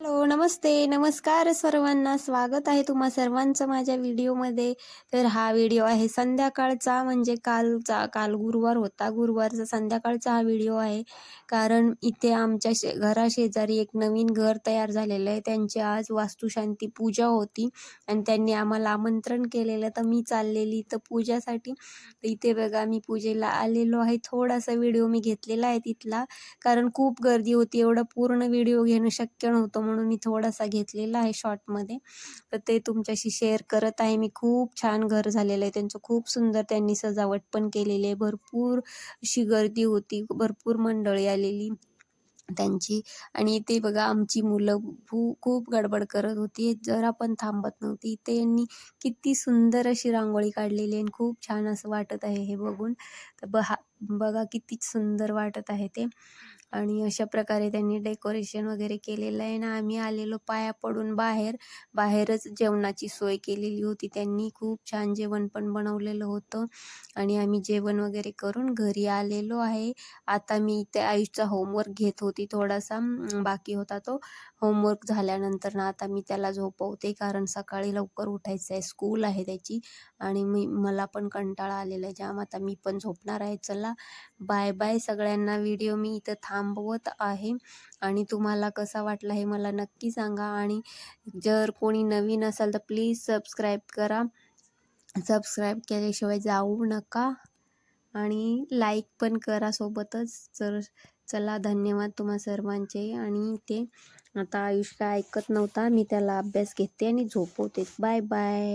Hello नमस्ते नमस्कार सर्वांना. स्वागत आहे तुम्हा सर्वांचं माझ्या व्हिडिओमध्ये. तर हा व्हिडिओ आहे संध्याकाळचा म्हणजे कालचा काल गुरुवार होता. गुरुवारचा संध्याकाळचा हा व्हिडिओ आहे. कारण इथे आमच्या शे घराशेजारी एक नवीन घर तयार झालेलं आहे. त्यांची आज वास्तुशांती पूजा होती आणि त्यांनी आम्हाला आमंत्रण केलेलं. तर मी चाललेली इथं पूजासाठी. तर इथे बघा मी पूजेला आलेलो आहे. थोडासा व्हिडिओ मी घेतलेला आहे तिथला. कारण खूप गर्दी होती. एवढं पूर्ण व्हिडिओ घेणं शक्य नव्हतं म्हणून मी थोडासा घेतलेला आहे शॉर्टमध्ये तर ते तुमच्याशी शेअर करत आहे. मी खूप छान घर झालेलं आहे. त्यांचं खूप सुंदर त्यांनी सजावट पण केलेली आहे. भरपूर अशी गर्दी होती. भरपूर मंडळी आलेली त्यांची. आणि ते बघा आमची मुलं भू खूप गडबड करत होती. जरा पण थांबत नव्हती. इथे यांनी किती सुंदर अशी रांगोळी काढलेली आणि खूप छान असं वाटत आहे हे बघून. तर बहा बघा किती सुंदर वाटत आहे ते. आणि अशा प्रकारे त्यांनी डेकोरेशन वगैरे केलेलं आहे ना आम्ही आलेलो पाया पडून बाहेर. बाहेरच जेवणाची सोय केलेली होती. त्यांनी खूप छान जेवण पण बनवलेलं होतं. आणि आम्ही जेवण वगैरे करून घरी आलेलो आहे. आता मी इथे आयुषचा होमवर्क घेत होती थोडासा. बाकी होता तो. होमवर्क झाल्यानंतर ना आता मी त्याला झोपवते. कारण सकाळी लवकर उठायचं आहे. स्कूल आहे त्याची. आणि मी मला पण कंटाळा आलेला आहे. जाम आता मी पण झोपणार आहे. चला. बाय बाय सगळ्यांना. व्हिडिओ मी इथं थांब थांबवत आहे. आणि तुम्हाला कसा वाटला हे मला नक्की सांगा. आणि जर कोणी नवीन असाल तर प्लीज सबस्क्राईब करा. सबस्क्राईब केल्याशिवाय जाऊ नका. आणि लाईक पण करा सोबतच. जर चला धन्यवाद तुम्हा सर्वांचे. आणि ते आता आयुष काय ऐकत नव्हता. मी त्याला अभ्यास घेते आणि झोपवते. Bye bye